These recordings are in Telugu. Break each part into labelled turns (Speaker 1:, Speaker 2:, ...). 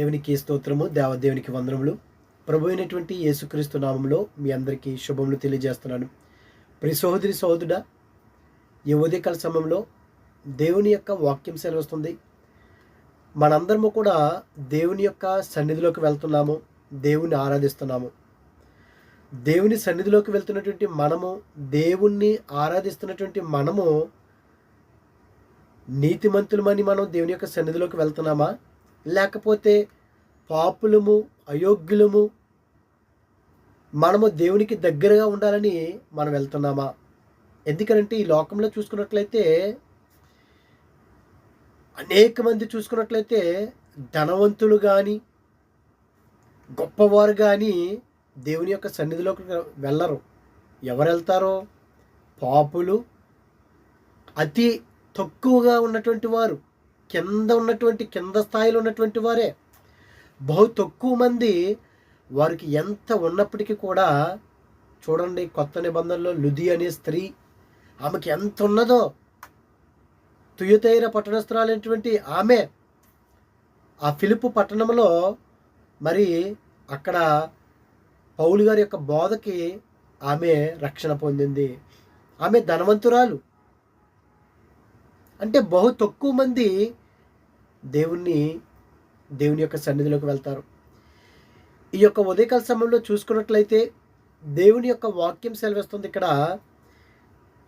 Speaker 1: దేవునికి స్తోత్రము దేవదేవునికి వందనములు. ప్రభు అయినటువంటి యేసుక్రీస్తు నామంలో మీ అందరికీ శుభములు తెలియజేస్తున్నాను. ప్రి సహోదరి సహోదరుడా ఈ ఉదయకాల సమయంలో దేవుని యొక్క వాక్యం సెలవుస్తుంది. మనందరము కూడా దేవుని యొక్క సన్నిధిలోకి వెళ్తున్నాము దేవుని ఆరాధిస్తున్నాము. దేవుని సన్నిధిలోకి వెళ్తున్నటువంటి మనము దేవుణ్ణి ఆరాధిస్తున్నటువంటి మనము నీతిమంతులమని మనం దేవుని యొక్క సన్నిధిలోకి వెళ్తున్నామా? లేకపోతే పాపులము అయోగ్యులము మనము దేవునికి దగ్గరగా ఉండాలని మనం వెళ్తున్నామా? ఎందుకంటే ఈ లోకంలో చూసుకున్నట్లయితే అనేక మంది చూసుకున్నట్లయితే ధనవంతులు కానీ గొప్పవారు కానీ దేవుని యొక్క సన్నిధిలోకి వెళ్ళరు. ఎవరు వెళ్తారో? పాపులు. అతి తక్కువగా ఉన్నటువంటి వారు. కింద ఉన్నటువంటి కింద స్థాయిలో ఉన్నటువంటి వారే. బహు తక్కువ మంది వారికి ఎంత ఉన్నప్పటికీ కూడా చూడండి కొత్త నిబంధనలో లుది అనే స్త్రీ ఆమెకి ఎంత ఉన్నదో తుయుతైర పట్టణస్థురాలైనటువంటి ఆమె ఆ ఫిలిపు పట్టణంలో మరి అక్కడ పౌలు గారి యొక్క బోధకి ఆమె రక్షణ పొందింది. ఆమె ధనవంతురాలు. అంటే బహు తక్కువ మంది దేవుణ్ణి దేవుని యొక్క సన్నిధిలోకి వెళ్తారు. ఈ యొక్క ఉదయకాల సమయంలో చూసుకున్నట్లయితే దేవుని యొక్క వాక్యం సెలవిస్తుంది ఇక్కడ.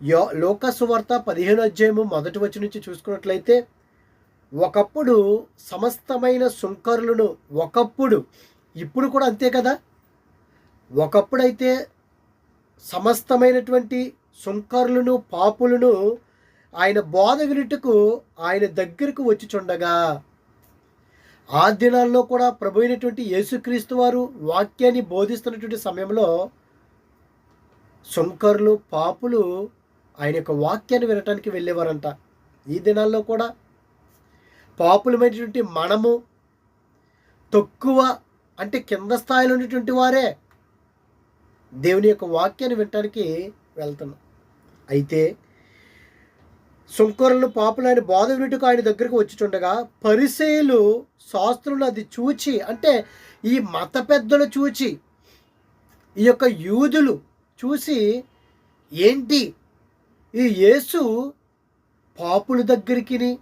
Speaker 1: యో లోకసువార్త పదిహేను అధ్యాయము మొదటి వచ్చి నుంచి చూసుకున్నట్లయితే ఒకప్పుడు సమస్తమైన సుంకరులను ఒకప్పుడు ఇప్పుడు కూడా అంతే కదా? ఒకప్పుడైతే సమస్తమైనటువంటి సుంకరులను పాపులను ఆయన బోధ వినుటకు ఆయన దగ్గరకు వచ్చి చుండగా. ఆ దినాల్లో కూడా ప్రభు అయినటువంటి యేసుక్రీస్తు వారు వాక్యాన్ని బోధిస్తున్నటువంటి సమయంలో సుంకరులు పాపులు ఆయన యొక్క వాక్యాన్ని వినటానికి వెళ్ళేవారంట. ఈ దినాల్లో కూడా పాపులమైనటువంటి మనము తక్కువ అంటే కింద స్థాయిలో ఉన్నటువంటి వారే దేవుని యొక్క వాక్యాన్ని వినటానికి వెళ్తున్నాం. అయితే సుంకరులు పాపులైన బోధ వినుటకు ఆయన దగ్గరకు వచ్చిచుండగా పరిసేలు శాస్త్రులు అది చూచి అంటే ఈ మత పెద్దలు చూచి ఈ యొక్క యూదులు చూసి ఏంటి? ఈ యేసు పాపుల దగ్గరికి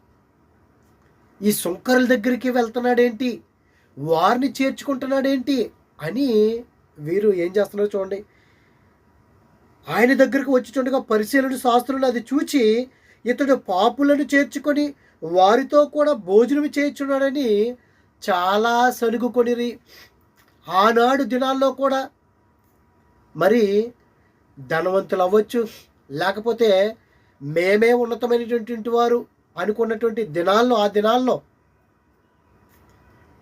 Speaker 1: ఈ సుంకరుల దగ్గరికి వెళ్తున్నాడేంటి? వారిని చేర్చుకుంటున్నాడేంటి? అని వీరు ఏం చేస్తున్నారో చూడండి. ఆయన దగ్గరకు వచ్చిచుండగా పరిశీలన శాస్త్రులు అది చూచి ఇతడు పాపులను చేర్చుకొని వారితో కూడా భోజనం చేర్చున్నాడని చాలా సనుగుకొనిరి. ఆనాడు దినాల్లో కూడా మరి ధనవంతులు అవ్వచ్చు లేకపోతే మేమే ఉన్నతమైనటువంటి వారు అనుకున్నటువంటి దినాల్లో ఆ దినాల్లో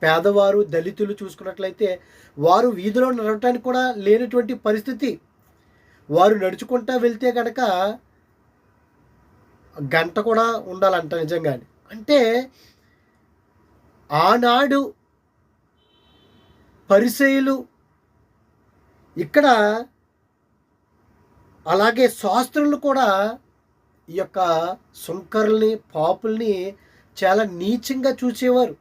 Speaker 1: పేదవారు దళితులు చూసుకున్నట్లయితే వారు వీధిలో నడవటానికి కూడా లేనటువంటి పరిస్థితి. వారు నడుచుకుంటా వెళ్తే కనుక గంట కూడా ఉండాలంట నిజంగానే. అంటే ఆనాడు పరిచయులు ఇక్కడ అలాగే శాస్త్రులు కూడా ఈ యొక్క సుంకర్ని పాపుల్ని చాలా నీచంగా చూసేవారు.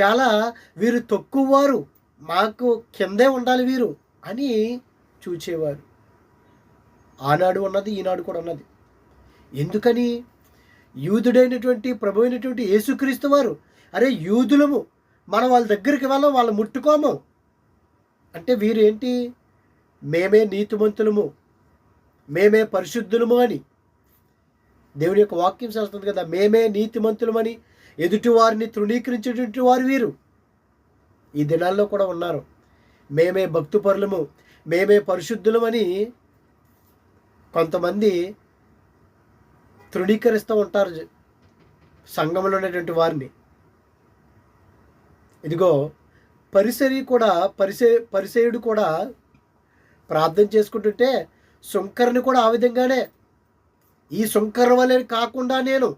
Speaker 1: చాలా వీరు తక్కువ వారు మాకు కిందే ఉండాలి వీరు అని చూచేవారు. ఆనాడు ఉన్నది ఈనాడు కూడా ఉన్నది. ఎందుకని? యూదుడైనటువంటి ప్రభు అయినటువంటి యేసుక్రీస్తు వారు అరే యూదులము మనం వాళ్ళ దగ్గరికి వెళ్ళం వాళ్ళు ముట్టుకోము. అంటే వీరేంటి? మేమే నీతిమంతులము మేమే పరిశుద్ధులము అని. దేవుని యొక్క వాక్యం చేస్తుంది కదా మేమే నీతిమంతులమని ఎదుటి వారిని తృణీకరించేటువంటి వారు వీరు. ఈ దినాల్లో కూడా ఉన్నారు. మేమే భక్తుపరులము మేమే పరిశుద్ధులమని కొంతమంది తృణీకరిస్తూ ఉంటారు సంఘంలో ఉన్నటువంటి వారిని. ఇదిగో పరిసరి కూడా పరిసే పరిసేయుడు కూడా ప్రార్థన చేసుకుంటుంటే శుంకర్ని కూడా ఆ విధంగానే ఈ శుంకర్ వలె కాకుండా నేను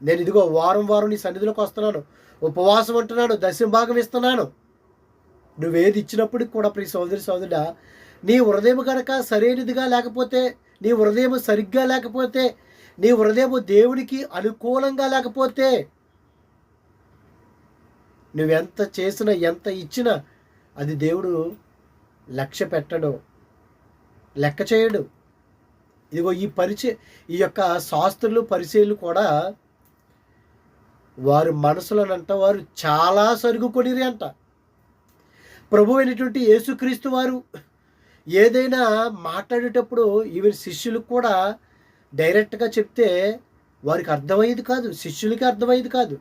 Speaker 1: నేను ఇదిగో వారం వారం నీ సన్నిధిలోకి వస్తున్నాను. ఉపవాసం అంటున్నాను దశంభాగం ఇస్తున్నాను. నువ్వేది ఇచ్చినప్పటికి కూడా ప్రియ సోదరి సోదరుడ నీ హృదయం కనుక సరైనదిగా లేకపోతే నీ హృదయం సరిగ్గా లేకపోతే నీ హృదయం దేవునికి అనుకూలంగా లేకపోతే నువ్వెంత చేసినా ఎంత ఇచ్చినా అది దేవుడు లక్ష్య పెట్టడు లెక్క చేయడు. ఇదిగో ఈ పరిచయ ఈ యొక్క శాస్త్రులు పరిచయలు కూడా వారు మనసులోనంట వారు చాలా సరుగు కొనిరి అంట. ప్రభు అయినటువంటి యేసుక్రీస్తు వారు ఏదైనా మాట్లాడేటప్పుడు ఈవెన్ శిష్యులకు కూడా డైరెక్ట్గా చెప్తే వారికి అర్థమయ్యేది కాదు శిష్యులకి అర్థమయ్యేది కాదు.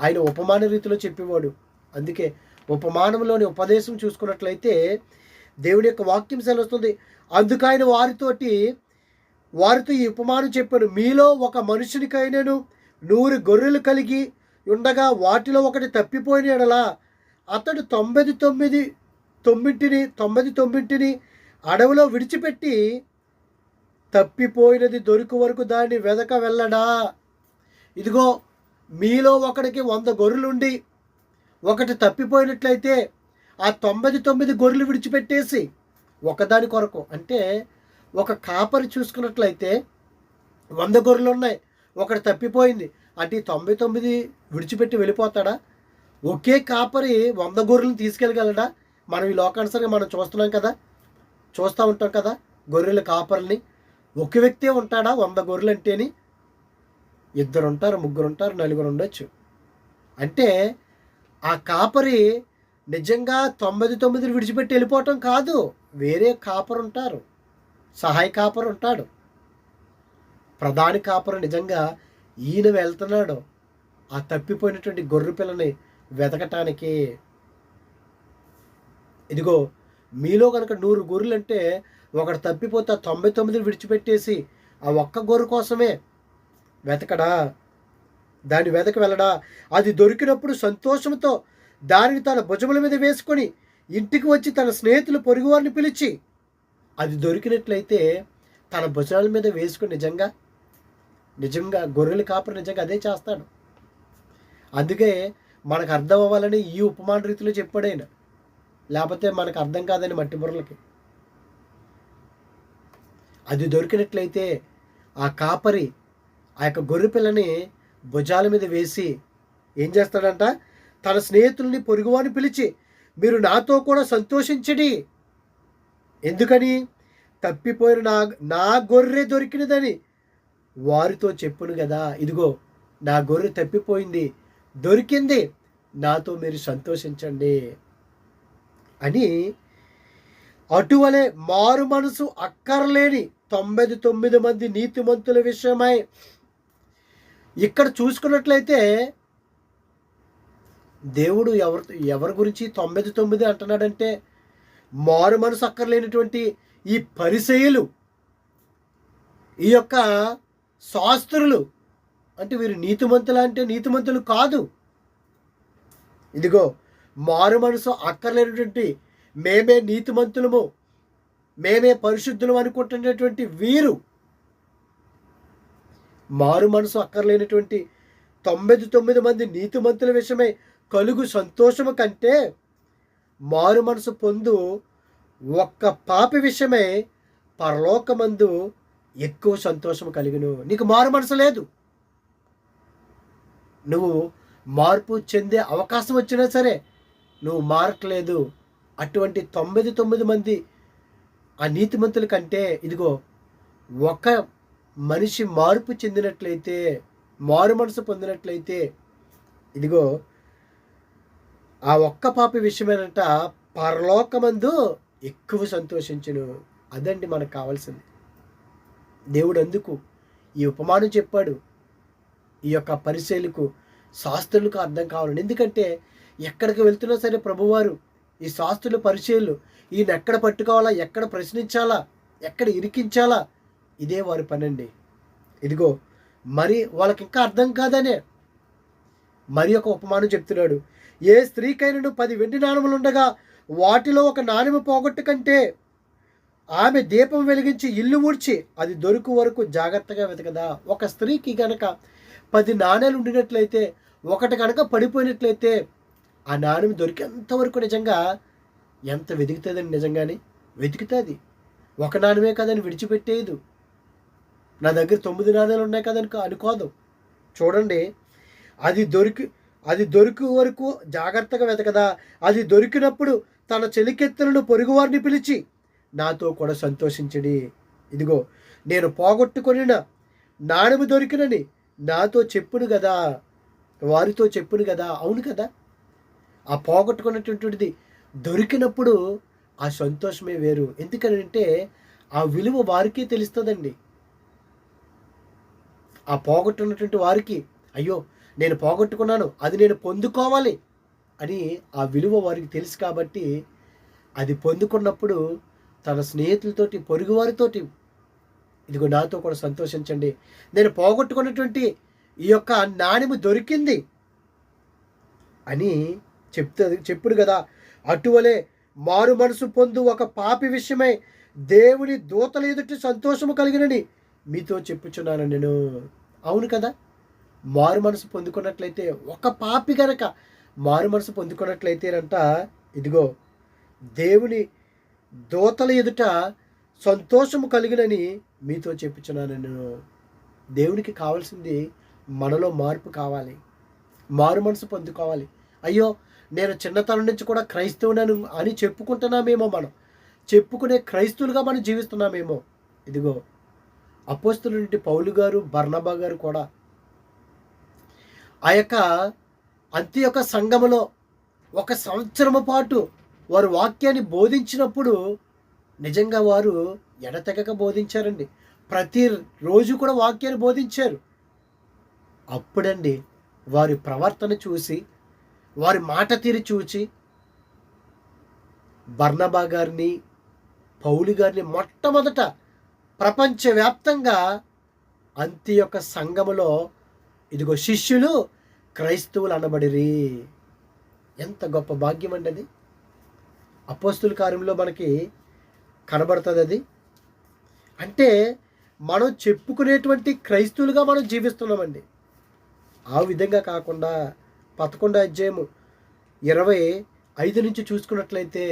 Speaker 1: ఆయన ఉపమాన రీతిలో చెప్పేవాడు. అందుకే ఉపమానంలోని ఉపదేశం చూసుకున్నట్లయితే దేవుడి యొక్క వాక్యం సెలవుస్తుంది. అందుకు ఆయన వారితోటి వారితో ఈ ఉపమానం చెప్పాను మీలో ఒక మనుషునికైనాను నూరు గొర్రెలు కలిగి ఉండగా వాటిలో ఒకటి తప్పిపోయిన ఎడలా అతడు తొంభై తొమ్మిది తొమ్మింటిని తొమ్మిది తొమ్మింటిని అడవిలో విడిచిపెట్టి తప్పిపోయినది దొరికి వరకు దాన్ని వెదక వెళ్ళడా? ఇదిగో మీలో ఒకడికి వంద గొర్రెలుండి ఒకటి తప్పిపోయినట్లయితే ఆ తొంభై తొమ్మిది గొర్రెలు విడిచిపెట్టేసి ఒకదాని కొరకు అంటే ఒక కాపరి చూసుకున్నట్లయితే వంద గొర్రెలు ఉన్నాయి ఒకటి తప్పిపోయింది అంటే తొంభై తొమ్మిది విడిచిపెట్టి వెళ్ళిపోతాడా? ఒకే కాపరి వంద గొర్రెలను తీసుకెళ్ళగలడా? మనం ఈ లోకానుసరిగా మనం చూస్తున్నాం కదా చూస్తూ ఉంటాం కదా గొర్రెల కాపర్ని ఒక వ్యక్తే ఉంటాడా? వంద గొర్రెలు అంటేని ఇద్దరు ఉంటారు ముగ్గురు ఉంటారు నలుగురు ఉండొచ్చు అంటే ఆ కాపరి నిజంగా తొమ్మిది తొమ్మిదిని విడిచిపెట్టి వెళ్ళిపోవటం కాదు. వేరే కాపరు ఉంటారు సహాయ కాపరు ఉంటాడు ప్రధాని కాపరు నిజంగా ఈయన వెళ్తున్నాడు. ఆ తప్పిపోయినటువంటి గొర్రె పిల్లని వెతకటానికి. ఇదిగో మీలో కనుక నూరు గొర్రెలు ఒకడు తప్పిపోతే ఆ తొంభై తొమ్మిది విడిచిపెట్టేసి ఆ ఒక్క గొర్రె కోసమే వెతకడా? దాని వెతక వెళ్ళడా? అది దొరికినప్పుడు సంతోషంతో దానిని తన భుజముల మీద వేసుకొని ఇంటికి వచ్చి తన స్నేహితులు పొరుగువారిని పిలిచి అది దొరికినట్లయితే తన భుజాల మీద వేసుకుని నిజంగా నిజంగా గొర్రెలు కాపరి నిజంగా అదే చేస్తాడు. అందుకే మనకు అర్థం అవ్వాలని ఈ ఉపమాన రీతిలో చెప్పాడైన లేకపోతే మనకు అర్థం కాదని మట్టి బుర్రలకి. అది దొరికినట్లయితే ఆ కాపరి ఆ యొక్క గొర్రె పిల్లని భుజాల మీద వేసి ఏం చేస్తాడంట? తన స్నేహితుల్ని పొరుగువాని పిలిచి మీరు నాతో కూడా సంతోషించడి. ఎందుకని? తప్పిపోయిన నా నా గొర్రె దొరికినదని వారితో చెప్పును కదా. ఇదిగో నా గొర్రె తప్పిపోయింది దొరికింది నాతో మీరు సంతోషించండి అని అటువలే మారు మనసు అక్కర్లేని తొంభై తొమ్మిది మంది నీతిమంతుల విషయమై. ఇక్కడ చూసుకున్నట్లయితే దేవుడు ఎవరి ఎవరి గురించి తొంభై తొమ్మిది అంటున్నాడంటే మారు మనసు అక్కర్లేనటువంటి ఈ పరిచయులు ఈ యొక్క శాస్త్రులు. అంటే వీరు నీతిమంతులు అంటే నీతిమంతులు కాదు. ఇదిగో మారు మనసు అక్కర్లేనటువంటి మేమే నీతిమంతులము. మేమే పరిశుద్ధులు అనుకుంటున్నటువంటి వీరు. మారు మనసు అక్కర్లేనటువంటి తొంభై తొమ్మిది మంది నీతిమంతుల విషయమై కలుగు సంతోషము కంటే మారు మనసు పొందు ఒక్క పాపి విషయమై పరలోకమందు ఎక్కువ సంతోషం కలిగిను. నీకు మారు మనసు లేదు. నువ్వు మార్పు చెందే అవకాశం వచ్చినా సరే నువ్వు మారట్లేదు అటువంటి తొమ్మిది తొమ్మిది మంది ఆ నీతిమంతుల కంటే ఇదిగో ఒక మనిషి మార్పు చెందినట్లయితే మారు మనసు పొందినట్లయితే ఇదిగో ఆ ఒక్క పాపి విషయమేనంట పరలోకమందు ఎక్కువ సంతోషించును. అదండి మనకు కావాల్సింది. దేవుడు అందుకు ఈ ఉపమానం చెప్పాడు. ఈ యొక్క పరిశీలకు శాస్త్రులకు అర్థం కావాలని. ఎందుకంటే ఎక్కడికి వెళ్తున్నా సరే ప్రభువారు ఈ శాస్త్రులు పరిచయలు ఈయన ఎక్కడ పట్టుకోవాలా ఎక్కడ ప్రశ్నించాలా ఎక్కడ ఇరికించాలా ఇదే వారి పనండి. ఇదిగో మరి వాళ్ళకి ఇంకా అర్థం కాదనే మరి ఒక ఉపమానం చెప్తున్నాడు. ఏ స్త్రీకైనను పది వెండి నాణములు ఉండగా వాటిలో ఒక నాణెము పోగొట్టు కంటే ఆమె దీపం వెలిగించి ఇల్లు ఊడ్చి అది దొరుకు వరకు జాగ్రత్తగా వెతకదా. ఒక స్త్రీకి గనక పది నాణేలు ఉండినట్లయితే ఒకటి కనుక పడిపోయినట్లయితే ఆ నాణ్యం దొరికేంతవరకు నిజంగా ఎంత వెతుకుతుందండి నిజంగానే? వెతుకుతుంది. ఒక నాణ్యమే కదని విడిచిపెట్టేదు నా దగ్గర తొమ్మిది నాణ్యాలు ఉన్నాయి కదని అనుకోదు. చూడండి అది దొరికి అది దొరికి వరకు జాగ్రత్తగా వెతకదా. అది దొరికినప్పుడు తన చెలికెత్తలను పొరుగువారిని పిలిచి నాతో కూడా సంతోషించడి. ఇదిగో నేను పోగొట్టుకొనిన నాణెము దొరికినని నాతో చెప్పును కదా వారితో చెప్పును కదా అవును కదా? ఆ పోగొట్టుకున్నటువంటిది దొరికినప్పుడు ఆ సంతోషమే వేరు. ఎందుకనంటే ఆ విలువ వారికి తెలుస్తుందండి. ఆ పోగొట్టుకున్నటువంటి వారికి అయ్యో నేను పోగొట్టుకున్నాను అది నేను పొందుకోవాలి అని ఆ విలువ వారికి తెలుసు కాబట్టి అది పొందుకున్నప్పుడు తన స్నేహితులతోటి పొరుగువారితోటి ఇదిగో నాతో కూడా సంతోషించండి. నేను పోగొట్టుకున్నటువంటి ఈ యొక్క నాణ్యము దొరికింది అని చెప్తుంది చెప్పుడు కదా. అటువలే మారు మనసు పొందు ఒక పాపి విషయమై దేవుని దూతల ఎదుటి సంతోషము కలిగినని మీతో చెప్పుచున్నాను నేను. అవును కదా? మారు మనసు పొందుకున్నట్లయితే ఒక పాపి గనక మారు మనసు పొందుకున్నట్లయితేనంట ఇదిగో దేవుని దూతల ఎదుట సంతోషము కలిగినని మీతో చెప్పుచున్నాను నేను. దేవునికి కావాల్సింది మనలో మార్పు కావాలి. మారు మనసు పొందుకోవాలి. అయ్యో నేను చిన్నతనం నుంచి కూడా క్రైస్తవునని అని చెప్పుకుంటున్నామేమో మనం. చెప్పుకునే క్రైస్తువులుగా మనం జీవిస్తున్నామేమో. ఇదిగో అపోస్తులుంటి పౌలు గారు బర్ణబా గారు కూడా ఆ యొక్క అంత్య యొక్క సంఘములో ఒక సంవత్సరము పాటు వారు వాక్యాన్ని బోధించినప్పుడు నిజంగా వారు ఎడతెగక బోధించారండి. ప్రతి రోజు కూడా వాక్యాన్ని బోధించారు. అప్పుడండి వారి ప్రవర్తన చూసి వారి మాట తీరి చూచి బర్ణబా గారిని పౌలి గారిని మొట్టమొదట ప్రపంచవ్యాప్తంగా అంత్య యొక్క సంఘములో ఇదిగో శిష్యులు క్రైస్తవులు అనబడిరి. ఎంత గొప్ప భాగ్యం అండి అది. అపోస్తుల కార్యంలో మనకి కనబడుతుంది అది. అంటే మనం చెప్పుకునేటువంటి క్రైస్తవులుగా మనం జీవిస్తున్నామండి. ఆ విధంగా కాకుండా పదకొండో అధ్యాయము ఇరవై ఐదు నుంచి చూసుకున్నట్లయితే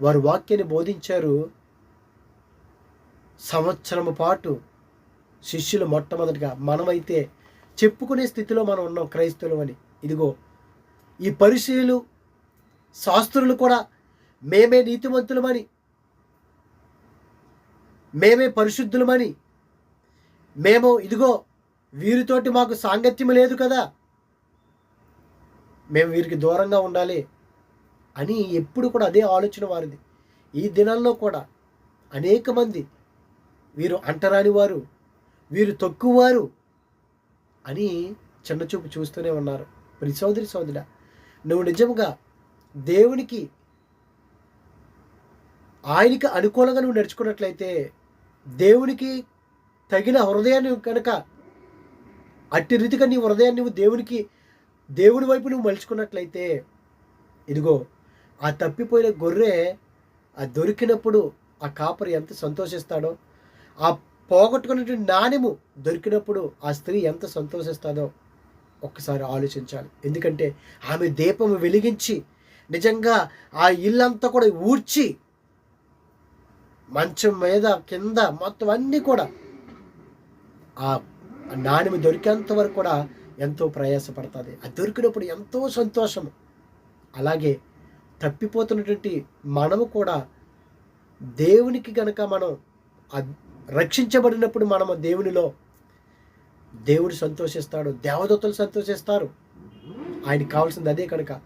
Speaker 1: వారు వాక్యాన్ని బోధించారు. సంవత్సరము పాటు శిష్యులు మొట్టమొదటిగా మనమైతే చెప్పుకునే స్థితిలో మనం ఉన్నాం క్రైస్తవులు అని. ఇదిగో ఈ పరిశీలు శాస్త్రులు కూడా మేమే నీతిమంతులమని మేమే పరిశుద్ధులమని మేము ఇదిగో వీరితోటి మాకు సాంగత్యం లేదు కదా. మేము వీరికి దూరంగా ఉండాలి అని ఎప్పుడు కూడా అదే ఆలోచన వారిది. ఈ దినాల్లో కూడా అనేక మంది వీరు అంటరాని వారు వీరు తక్కువవారు అని చిన్నచూపు చూస్తూనే ఉన్నారు. మరి సోదరి సోదర నువ్వు నిజంగా దేవునికి ఆయనకి అనుకూలంగా నువ్వు నడుచుకున్నట్లయితే దేవునికి తగిన హృదయాన్ని కనుక అట్టి రీతిగా నీ హృదయాన్ని నువ్వు దేవునికి దేవుడి వైపు నువ్వు మలుచుకున్నట్లయితే ఇదిగో ఆ తప్పిపోయిన గొర్రె ఆ దొరికినప్పుడు ఆ కాపరి ఎంత సంతోషిస్తాడో ఆ పోగొట్టుకున్నటువంటి నాణ్యము దొరికినప్పుడు ఆ స్త్రీ ఎంత సంతోషిస్తుందో ఒక్కసారి ఆలోచించాలి. ఎందుకంటే ఆమె దీపం వెలిగించి నిజంగా ఆ ఇల్లంతా కూడా ఊడ్చి మంచం మీద కింద మొత్తం అన్నీ కూడా ఆ నాణ్యము దొరికేంత వరకు కూడా ఎంతో ప్రయాసపడుతుంది. అది దొరికినప్పుడు ఎంతో సంతోషము. అలాగే తప్పిపోతున్నటువంటి మనము కూడా దేవునికి గనక మనం రక్షించబడినప్పుడు మనము దేవునిలో దేవుడు సంతోషిస్తాడు దేవదత్తులు సంతోషిస్తారు. ఆయనకి కావాల్సింది అదే కనుక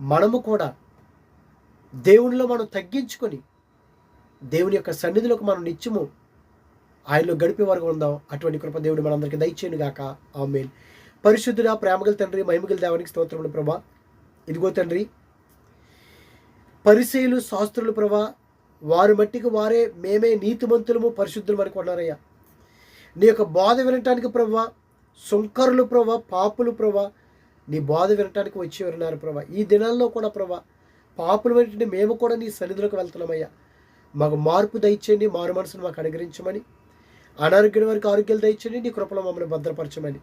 Speaker 1: మనము కూడా దేవునిలో మనం తగ్గించుకొని దేవుని యొక్క సన్నిధిలోకి మనం నిత్యము ఆయనలో గడిపే వరకు ఉందాం. అటువంటి కృప దేవుడు మనందరికీ దయచేయను గాక. ఆమెన్. పరిశుద్ధుడ ప్రేమగల తండ్రి మహిమగల దేవానికి స్తోత్రములు ప్రభా. ఇదిగో తండ్రి పరిశీలు శాస్త్రులు ప్రభా వారి మట్టికి వారే మేమే నీతిమంతులము పరిశుద్ధులు అని కొన్నారయ్యా. నీ యొక్క బాధ వినటానికి ప్రభా సుంకరులు ప్రభా పాపులు ప్రభా నీ బాధ వినటానికి వచ్చి ఉన్నారు ప్రభా. ఈ దినాల్లో కూడా ప్రభా పాపులు వెంటనే మేము కూడా నీ సన్నిధిలోకి వెళ్తున్నామయ్యా. మాకు మార్పు దయచేయండి మారు మనసును మాకు అనుగ్రహించమని అనారోగ్యం వారికి ఆరోగ్యాలు దయచండి నీ కృపలో మమ్మల్ని భద్రపరచమని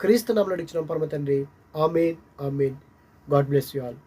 Speaker 1: క్రీస్తు నామలు అడిగిన పరమ తండ్రి. Amen amen. God bless you all.